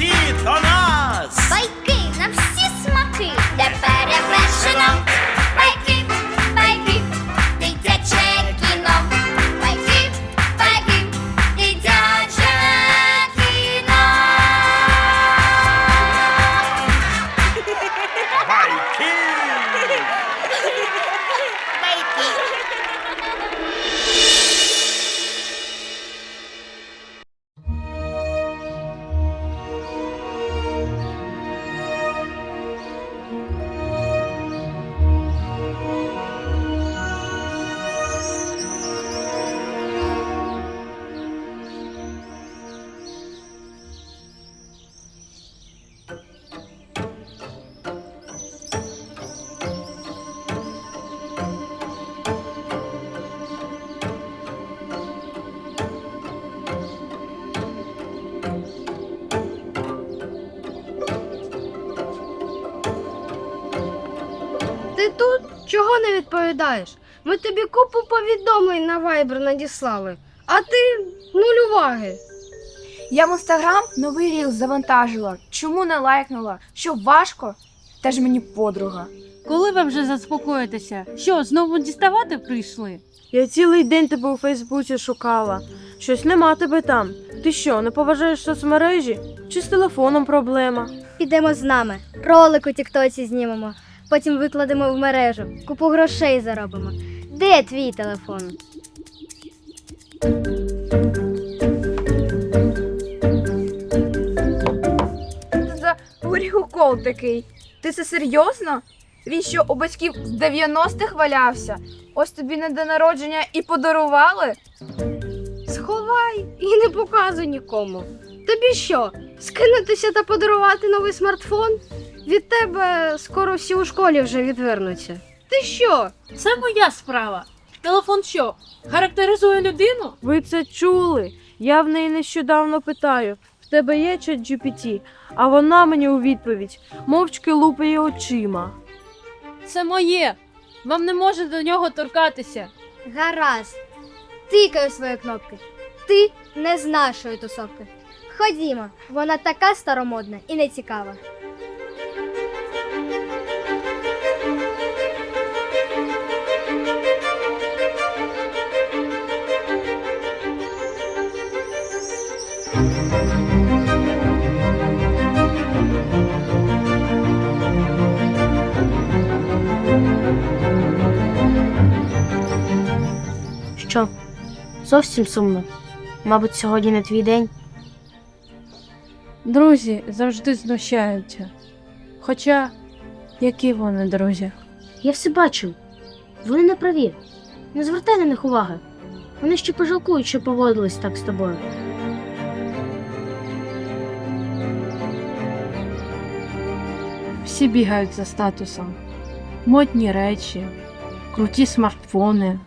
シート не відповідаєш? Ми тобі купу повідомлень на Viber надіслали, а ти нуль уваги. Я в інстаграм новий ріл завантажила. Чому не лайкнула? Що важко? Теж мені подруга. Коли ви вже заспокоїтеся? Що, знову діставати прийшли? Я цілий день тебе у Фейсбуці шукала. Щось нема тебе там. Ти що, не поважаєш соцмережі? Чи з телефоном проблема? Підемо з нами. Ролик у Тіктоці знімемо. Потім викладемо в мережу. Купу грошей заробимо. Де твій телефон? Що за горіхокол такий? Ти це серйозно? Він що у батьків з 90-х валявся? Ось тобі на день народження і подарували? Сховай і не показуй нікому. Тобі що, скинутися та подарувати новий смартфон? Від тебе скоро всі у школі вже відвернуться. Ти що? Це моя справа. Телефон що? Характеризує людину? Ви це чули? Я в неї нещодавно питаю: в тебе є чат GPT? А вона мені у відповідь мовчки лупає очима. Це моє. Вам не може до нього торкатися. Гаразд. Тикай у свої кнопки. Ти не з нашої тусовки. Ходімо, вона така старомодна і нецікава. Що? Зовсім сумно. Мабуть, сьогодні не твій день. Друзі завжди знущаються. Хоча, які вони друзі? Я все бачив. Вони не праві. Не звертай на них уваги. Вони ще пожалкують, що поводились так з тобою. Всі бігають за статусом. Модні речі, круті смартфони,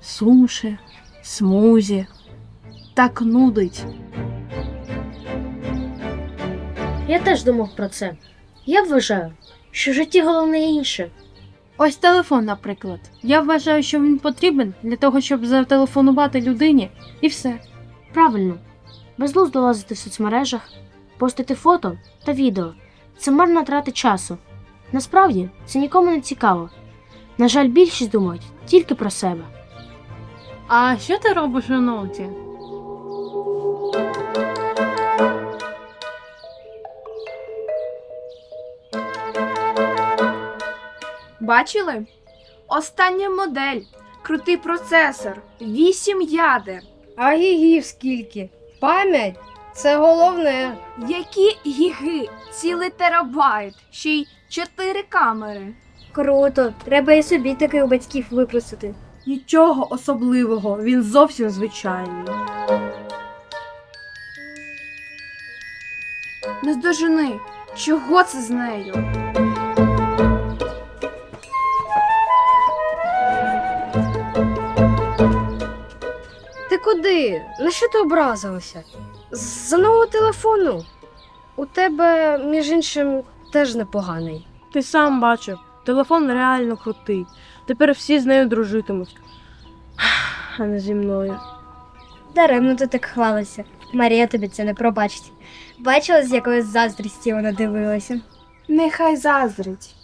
суші, смузі. Так нудить. Я теж думав про це. Я вважаю, що в житті головне інше. Ось телефон, наприклад. Я вважаю, що він потрібен для того, щоб зателефонувати людині, і все. Правильно, безглуздо лазити в соцмережах, постити фото та відео. Це марна трата часу. Насправді це нікому не цікаво. На жаль, більшість думають тільки про себе. А що ти робиш у ноуті? Бачили? Остання модель. Крутий процесор. 8 ядер. А гігів скільки? Пам'ять це головне. Які гіги? Цілий терабайт. Ще й 4 камери. Круто, треба і собі таки у батьків випросити. Нічого особливого, він зовсім звичайний. Не здожени. Чого це з нею? Ти куди? На що ти образилася? За нового телефону. У тебе, між іншим, теж непоганий. Ти сам бачив, телефон реально крутий. Тепер всі з нею дружитимуть. А не зі мною. Даремно ти так хвалишся. Марія тобі це не пробачить. Бачила, з якою заздрістю вона дивилася. Нехай заздрить.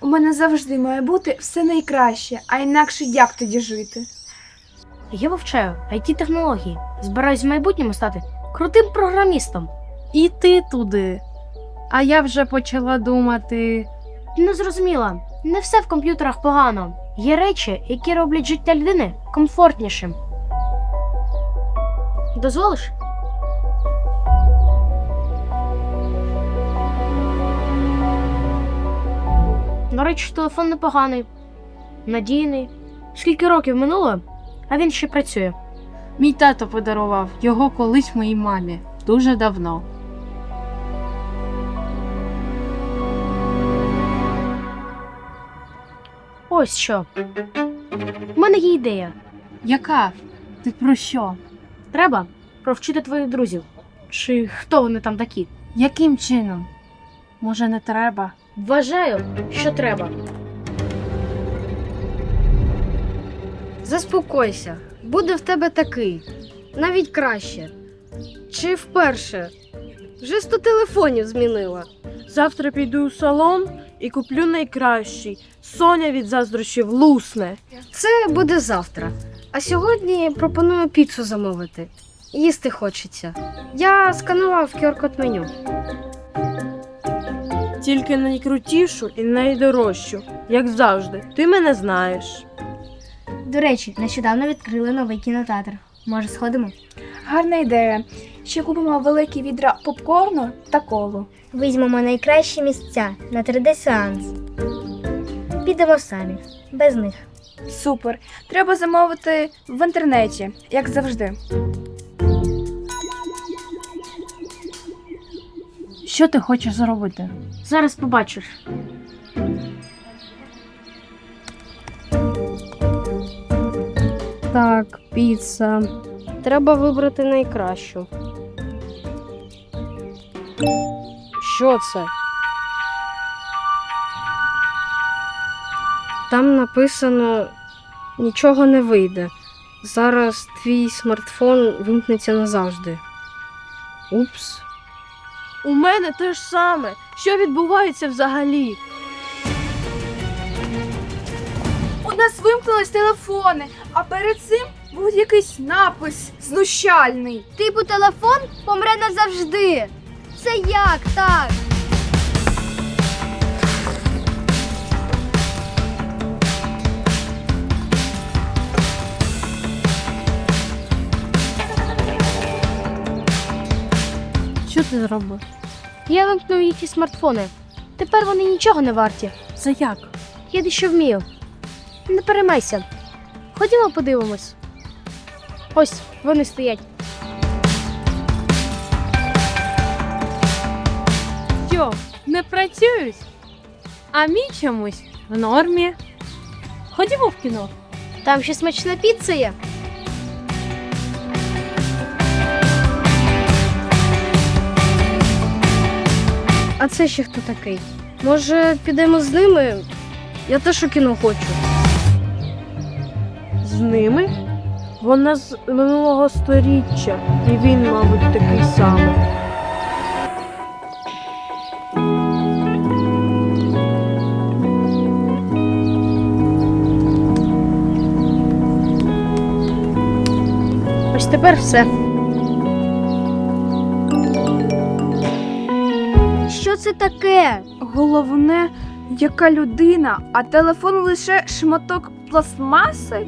У мене завжди має бути все найкраще, а інакше як тоді жити? Я вивчаю it технології Збираюсь в майбутньому стати крутим програмістом. І ти туди. А я вже почала думати. Не зрозуміла, не все в комп'ютерах погано. Є речі, які роблять життя людини комфортнішим. Дозволиш? До речі, телефон непоганий, надійний. Скільки років минуло, а він ще працює. Мій тато подарував його колись моїй мамі дуже давно. Ось що. У мене є ідея. Яка? Ти про що? Треба провчити твоїх друзів. Чи хто вони там такі? Яким чином? Може, не треба? Вважаю, що треба. Заспокойся, буде в тебе такий, навіть краще. Чи вперше? Вже сто телефонів змінила. Завтра піду у салон і куплю найкращий. Соня від заздрощів лусне. Це буде завтра. А сьогодні пропоную піцу замовити. Їсти хочеться. Я сканував QR-код меню. Тільки найкрутішу і найдорожчу, як завжди. Ти мене знаєш. До речі, нещодавно відкрили новий кінотеатр. Може, сходимо? Гарна ідея. Ще купимо великі відра попкорну та колу. Візьмемо найкращі місця на 3D-сеанс. Підемо самі, без них. Супер. Треба замовити в інтернеті, як завжди. Що ти хочеш зробити? Зараз побачиш. Так, піца. Треба вибрати найкращу. Що це? Там написано нічого не вийде. Зараз твій смартфон вимкнеться назавжди. Упс. У мене те ж саме. Що відбувається взагалі? У нас вимкнулись телефони, а перед цим був якийсь напис знущальний. Типу телефон помре назавжди. Це як так? Що ти зробив? Я вимкнув їхні смартфони. Тепер вони нічого не варті. Це як? Я дещо вмію. Не переймайся. Ходімо подивимось. Ось вони стоять. Що, не працюють? А мій чомусь в нормі. Ходімо в кіно. Там ще смачна піца є. А це ще хто такий? Може, підемо з ними? Я теж у кіно хочу. З ними? Вона з минулого сторіччя, і він, мабуть, такий самий. Ось тепер все. Що це таке? Головне, яка людина, а телефон лише шматок пластмаси.